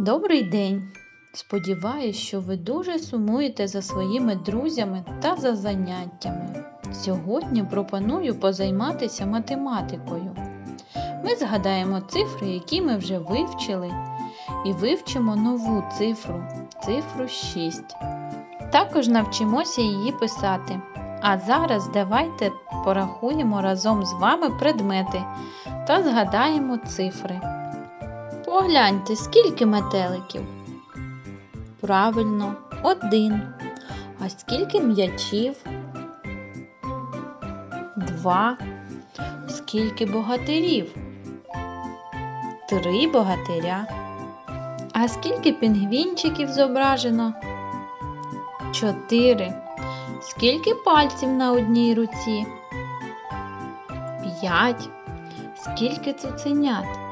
Добрий день! Сподіваюсь, що ви дуже сумуєте за своїми друзями та за заняттями. Сьогодні пропоную позайматися математикою. Ми згадаємо цифри, які ми вже вивчили, і вивчимо нову цифру цифру 6. Також навчимося її писати. А зараз давайте порахуємо разом з вами предмети та згадаємо цифри. Погляньте, скільки метеликів. Правильно, один. А скільки м'ячів? Два. Скільки богатирів? Три богатиря. А скільки пінгвінчиків зображено? Чотири. Скільки пальців на одній руці? П'ять. Скільки цуценят?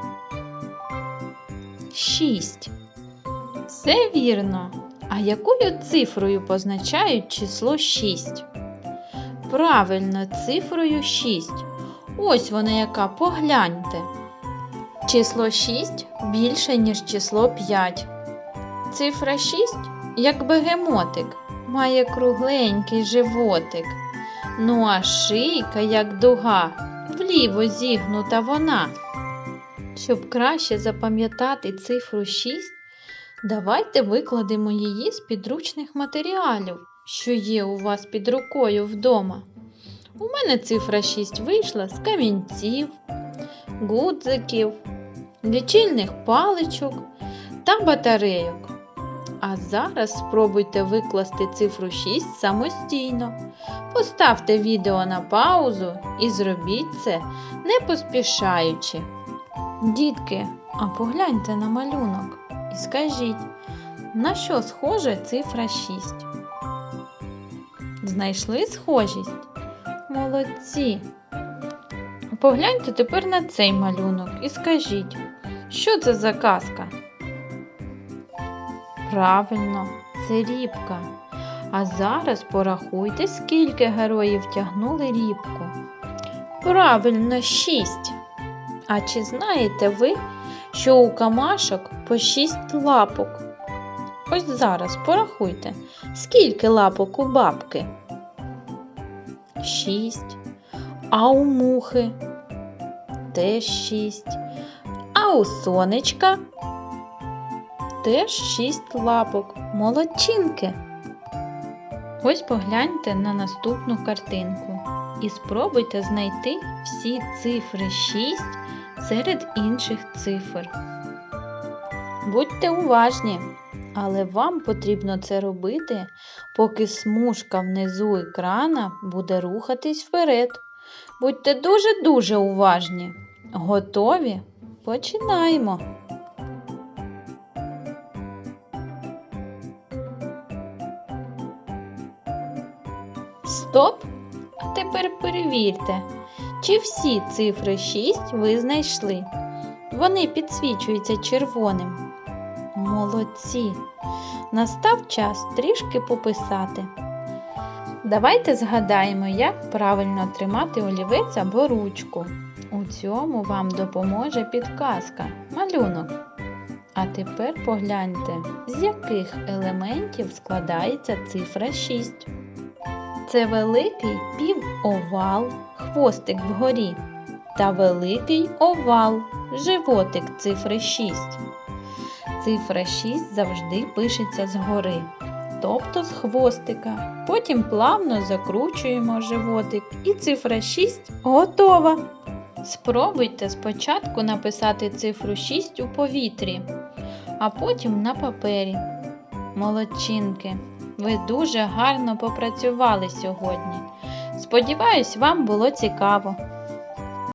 Шість. Все вірно. А якою цифрою позначають число 6? Правильно, цифрою 6. Ось вона яка, погляньте. Число 6 більше, ніж число 5. Цифра 6, як бегемотик, має кругленький животик. Ну а шийка, як дуга, вліво зігнута вона. Щоб краще запам'ятати цифру 6, давайте викладемо її з підручних матеріалів, що є у вас під рукою вдома. У мене цифра 6 вийшла з камінців, гудзиків, лічильних паличок та батарейок. А зараз спробуйте викласти цифру 6 самостійно. Поставте відео на паузу і зробіть це не поспішаючи. Дітки, а погляньте на малюнок і скажіть, на що схожа цифра 6? Знайшли схожість? Молодці! Погляньте тепер на цей малюнок і скажіть, що це за казка? Правильно, це рібка. А зараз порахуйте, скільки героїв тягнули рібку. Правильно, 6. А чи знаєте ви, що у камашок по 6 лапок? Ось зараз порахуйте, скільки лапок у бабки? 6. А у мухи? Теж 6. А у сонечка? Теж 6 лапок. Молодчинки. Ось погляньте на наступну картинку і спробуйте знайти всі цифри 6 серед інших цифр. Будьте уважні, але вам потрібно це робити, поки смужка внизу екрана буде рухатись вперед. Будьте дуже-дуже уважні. Готові? Починаємо! Стоп! Тепер перевірте, чи всі цифри 6 ви знайшли. Вони підсвічуються червоним. Молодці! Настав час трішки пописати. Давайте згадаємо, як правильно тримати олівець або ручку. У цьому вам допоможе підказка, малюнок. А тепер погляньте, з яких елементів складається цифра 6. Це великий півовал, хвостик вгорі, та великий овал, животик цифри 6. Цифра 6 завжди пишеться згори, тобто з хвостика. Потім плавно закручуємо животик і цифра 6 готова. Спробуйте спочатку написати цифру 6 у повітрі, а потім на папері. Молодчинки! Ви дуже гарно попрацювали сьогодні. Сподіваюсь, вам було цікаво.